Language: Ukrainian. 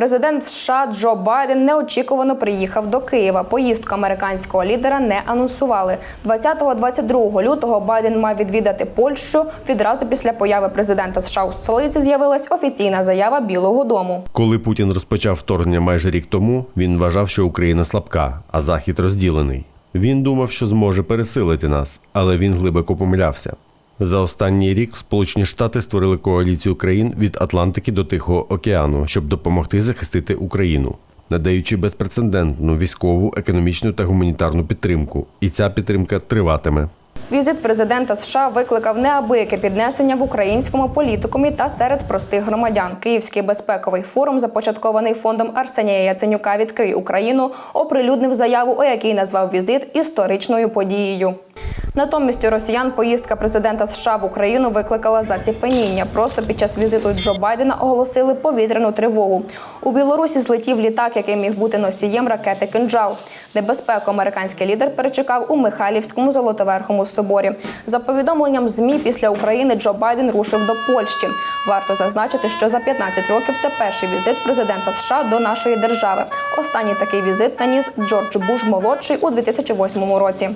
Президент США Джо Байден неочікувано приїхав до Києва. Поїздку американського лідера не анонсували. 20-22 лютого Байден мав відвідати Польщу. Відразу після появи президента США у столиці з'явилась офіційна заява Білого Дому. Коли Путін розпочав вторгнення майже рік тому, він вважав, що Україна слабка, а Захід розділений. Він думав, що зможе пересилити нас, але він глибоко помилявся. За останній рік Сполучені Штати створили коаліцію країн від Атлантики до Тихого океану, щоб допомогти захистити Україну, надаючи безпрецедентну військову, економічну та гуманітарну підтримку. І ця підтримка триватиме. Візит президента США викликав неабияке піднесення в українському політикумі та серед простих громадян. Київський безпековий форум, започаткований фондом Арсенія Яценюка Відкрий Україну, оприлюднив заяву, у якій назвав візит історичною подією. Натомість у росіян поїздка президента США в Україну викликала заціпеніння. Просто під час візиту Джо Байдена оголосили повітряну тривогу. У Білорусі злетів літак, який міг бути носієм ракети «Кинджал». Небезпеку американський лідер перечекав у Михайлівському Золотоверхому соборі. За повідомленням ЗМІ після України Джо Байден рушив до Польщі. Варто зазначити, що за 15 років це перший візит президента США до нашої держави. Останній такий візит наніс Джордж Буш молодший у 2008 році.